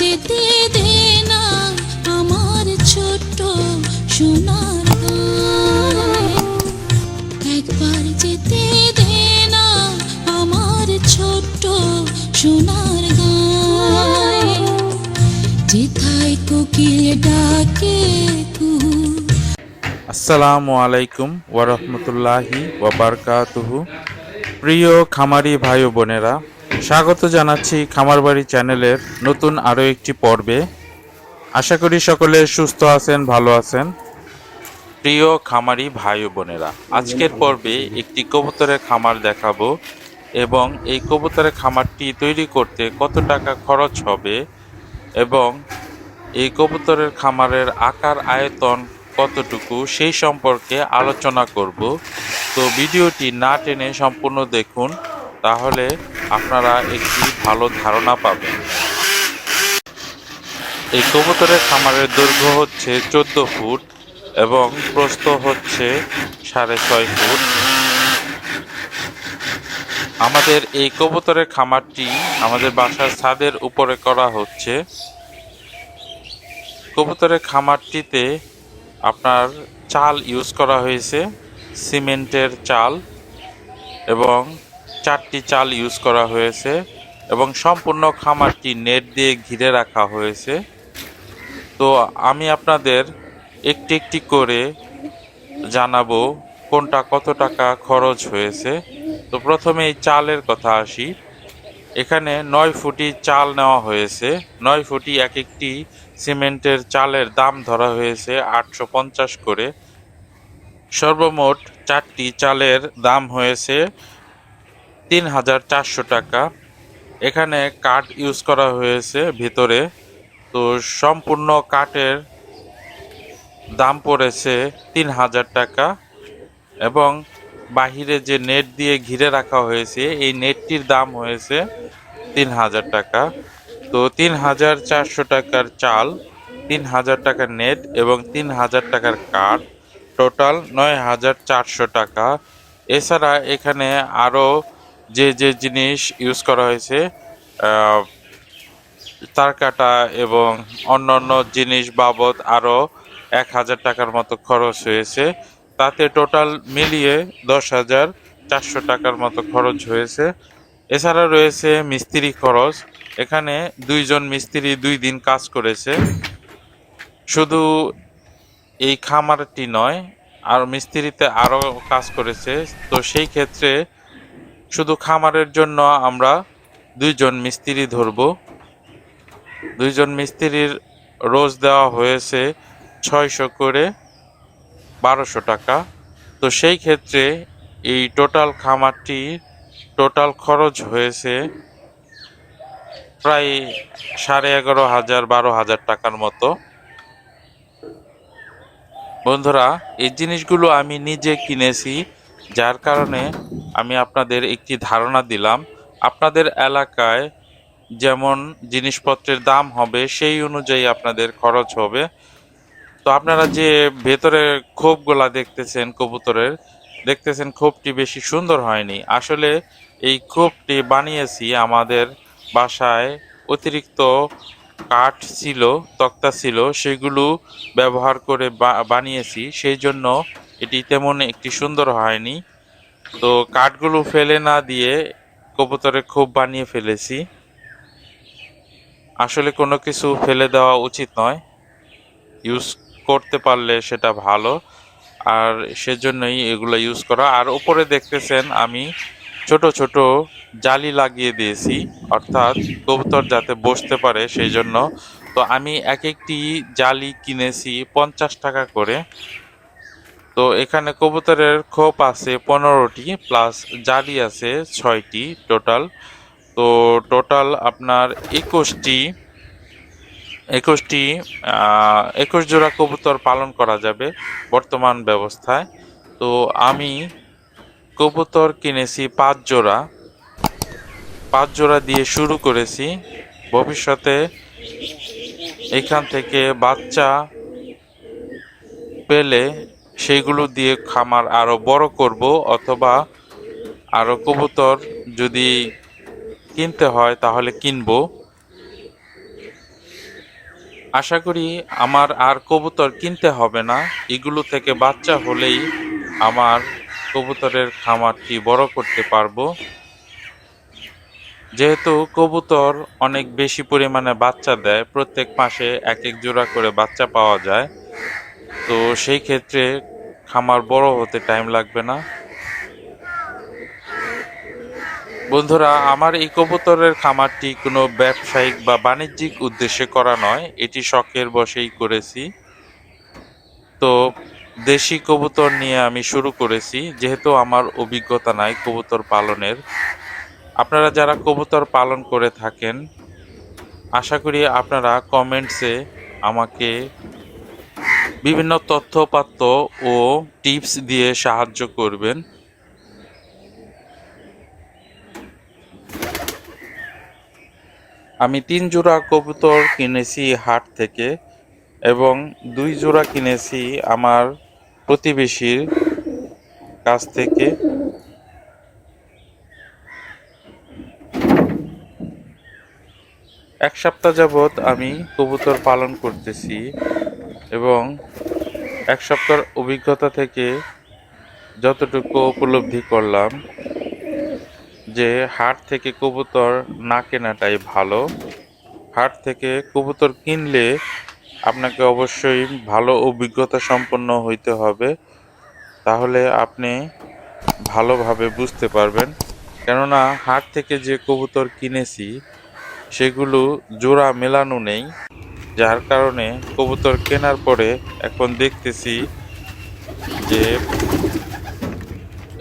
যেতে দে না, আমার ছোট্ট সোনার একবার যেতে দে না, আমার ছোট্ট সোনার গায় যেথায় কোকিল ডাকে আসসালামু আলাইকুম ওয়ারহমতুল্লাহি ওয়াবারকাতুহু প্রিয় খামারি ভাই বোনেরা স্বাগত জানাচ্ছি খামারবাড়ি চ্যানেলের নতুন আরও একটি পর্বে। আশা করি সকলে সুস্থ আছেন, ভালো আছেন। প্রিয় খামারি ভাই বোনেরা, আজকের পর্বে একটি কবুতরের খামার দেখাবো এবং এই কবুতরের খামারটি তৈরি করতে কত টাকা খরচ হবে এবং এই কবুতরের খামারের আকার, আয়তন কতটুকু সেই সম্পর্কে আলোচনা করব। তো ভিডিওটি না টেনে সম্পূর্ণ দেখুন। তাহলে আপনারা একটি ভালো ধারণা পাবেন। এই কবুতরের খামারের দৈর্ঘ্য হচ্ছে চোদ্দ ফুট এবং প্রস্থ হচ্ছে সাড়ে ছয় ফুট। আমাদের এই কবুতরের খামারটি আমাদের বাসার ছাদের উপরে করা হচ্ছে। কবুতরের খামারটিতে আপনার চাল ইউজ করা হয়েছে, সিমেন্টের চাল এবং চারটি চাল ইউজ করা হয়েছে এবং সম্পূর্ণ খামারটি নেট দিয়ে ঘিরে রাখা হয়েছে। তো আমি আপনাদের একটি একটি করে জানাব কোনটা কত টাকা খরচ হয়েছে। তো প্রথমে এই চালের কথা আসি। এখানে নয় ফুটি চাল নেওয়া হয়েছে। নয় ফুটি এক একটি সিমেন্টের চালের দাম ধরা হয়েছে আটশো পঞ্চাশ করে। সর্বমোট চারটি চালের দাম হয়েছে তিন হাজার চারশো টাকা। এখানে কাঠ ইউজ করা হয়েছে ভিতরে। তো সম্পূর্ণ কাঠের দাম পড়েছে তিন হাজার টাকা। এবং বাহিরে যে নেট দিয়ে ঘিরে রাখা হয়েছে, এই নেটটির দাম হয়েছে তিন হাজার টাকা। তো তিন হাজার চারশো টাকার চাল তিন হাজার টাকার নেট এবং তিন হাজার টাকার কাঠ, টোটাল নয় হাজার চারশো টাকা। এছাড়া এখানে আরও যে যে জিনিস ইউজ করা হয়েছে তার কাটা এবং অন্যান্য জিনিস বাবদ আরও এক হাজার টাকার মতো খরচ হয়েছে। তাতে টোটাল মিলিয়ে দশ হাজার চারশো টাকার মতো খরচ হয়েছে। এছাড়া রয়েছে মিস্ত্রি খরচ। এখানে দুইজন মিস্ত্রি দুই দিন কাজ করেছে। শুধু এই খামারটি নয়, আর মিস্ত্রিতে আরও কাজ করেছে। তো সেই ক্ষেত্রে শুধু খামারের জন্য আমরা দুইজন মিস্ত্রি ধরবো। দুইজন মিস্ত্রির রোজ দেওয়া হয়েছে ছয়শো করে বারোশো টাকা। তো সেই ক্ষেত্রে এই টোটাল খামারটি টোটাল খরচ হয়েছে প্রায় সাড়ে এগারো হাজার, বারো হাজার টাকার মতো। বন্ধুরা, এই জিনিসগুলো আমি নিজে কিনেছি। যার কারণে আমি আপনাদের একটি ধারণা দিলাম। আপনাদের এলাকায় যেমন জিনিসপত্রের দাম হবে, সেই অনুযায়ী আপনাদের খরচ হবে। তো আপনারা যে ভেতরে খোপগুলা দেখতেছেন, কবুতরের, দেখতেছেন খোপটি বেশি সুন্দর হয়নি। আসলে এই খোপটি বানিয়েছি আমাদের বাসায় অতিরিক্ত কাঠ ছিল, তক্তা ছিল, সেগুলো ব্যবহার করে বানিয়েছি। সেই জন্য এটি তেমন একটি সুন্দর হয়নি। তো কাঠগুলো ফেলে না দিয়ে কবুতরে খুব বানিয়ে ফেলেছি। আসলে কোনো কিছু ফেলে দেওয়া উচিত নয়। ইউজ করতে পারলে সেটা ভালো। আর সেজন্যই এগুলো ইউজ করা। আর উপরে দেখতেছেন, আমি ছোট ছোট জালি লাগিয়ে দিয়েছি, অর্থাৎ কবুতর যাতে বসতে পারে সেই জন্য। তো আমি এক একটি জালি কিনেছি পঞ্চাশ টাকা করে। তো এখানে কবুতরের খোপ আছে পনেরোটি প্লাস জালি আছে ছয়টি টোটাল তো টোটাল আপনার একুশটি একুশটি একুশ জোড়া কবুতর পালন করা যাবে বর্তমান ব্যবস্থায়। তো আমি কবুতর কিনেছি পাঁচ জোড়া। পাঁচ জোড়া দিয়ে শুরু করেছি। ভবিষ্যতে এখান থেকে বাচ্চা পেলে সেইগুলো দিয়ে খামার আরও বড় করব অথবা আরও কবুতর যদি কিনতে হয় তাহলে কিনবো। আশা করি আমার আর কবুতর কিনতে হবে না। এগুলো থেকে বাচ্চা হলেই আমার কবুতরের খামারটি বড় করতে পারব। যেহেতু কবুতর অনেক বেশি পরিমাণে বাচ্চা দেয়, প্রত্যেক মাসে এক এক জোড়া করে বাচ্চা পাওয়া যায়। তো সেই ক্ষেত্রে খামার বড় হতে টাইম লাগবে না। বন্ধুরা, আমার এই কবুতরের খামারটি কোনো ব্যবসায়িক বা বাণিজ্যিক উদ্দেশ্যে করা নয়, এটি শখের বসেই করেছি। তো দেশি কবুতর নিয়ে আমি শুরু করেছি, যেহেতু আমার অভিজ্ঞতা নাই কবুতর পালনের। আপনারা যারা কবুতর পালন করে থাকেন, আশা করি আপনারা কমেন্টসে আমাকে বিভিন্ন তথ্যপাত্য ও টিপস দিয়ে সাহায্য করবেন। আমি তিন জোড়া কবুতর কিনেছি হাট থেকে এবং দুই জোড়া কিনেছি আমার প্রতিবেশীর কাছ থেকে। এক সপ্তাহ যাবৎ আমি কবুতর পালন করতেছি। এবং এক সপ্তাহের অভিজ্ঞতা থেকে যতটুকু উপলব্ধি করলাম যে হাট থেকে কবুতর না কেনাটাই ভালো। হাট থেকে কবুতর কিনলে আপনাকে অবশ্যই ভালো অভিজ্ঞতা সম্পন্ন হইতে হবে। তাহলে আপনি ভালোভাবে বুঝতে পারবেন। কেননা হাট থেকে যে কবুতর কিনেছি, সেগুলো জোড়া মেলানো নেই। যার কারণে কবুতর কেনার পরে এখন দেখতেছি যে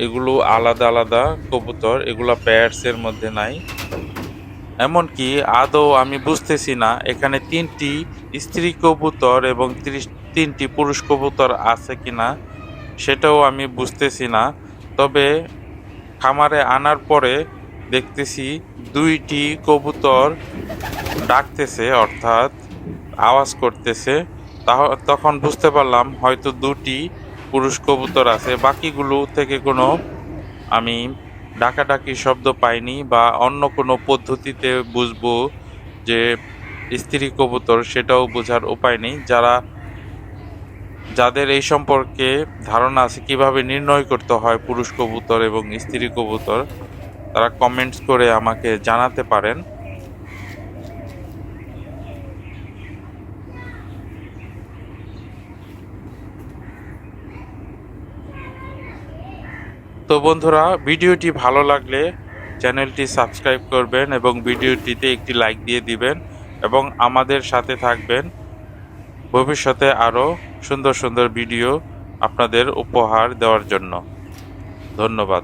এগুলো আলাদা আলাদা কবুতর, এগুলো প্যাডসের মধ্যে নাই। এমনকি আদৌ আমি বুঝতেছি না, এখানে তিনটি স্ত্রী কবুতর এবং ত্রিশ, তিনটি পুরুষ কবুতর আছে কিনা, সেটাও আমি বুঝতেছি না। তবে খামারে আনার পরে দেখতেছি দুইটি কবুতর ডাকতেছে, অর্থাৎ আওয়াজ করতেছে তখন বুঝতে পারলাম হয়তো দুটি পুরুষ কবুতর আছে, বাকিগুলো থেকে কোনো আমি ডাকাডাকি শব্দ পাইনি বা অন্য কোনো পদ্ধতিতে বুঝব যে স্ত্রী কবুতর সেটাও বোঝার উপায় নেই। যারা, যাদের এই সম্পর্কে ধারণা আছে কীভাবে নির্ণয় করতে হয় পুরুষ কবুতর এবং স্ত্রী কবুতর, তারা কমেন্টস করে আমাকে জানাতে পারেন। তো বন্ধুরা, ভিডিওটি ভালো লাগলে চ্যানেলটি সাবস্ক্রাইব করবেন এবং ভিডিওটিতে একটি লাইক দিয়ে দিবেন এবং আমাদের সাথে থাকবেন। ভবিষ্যতে আরও সুন্দর সুন্দর ভিডিও আপনাদের উপহার দেওয়ার জন্য। ধন্যবাদ।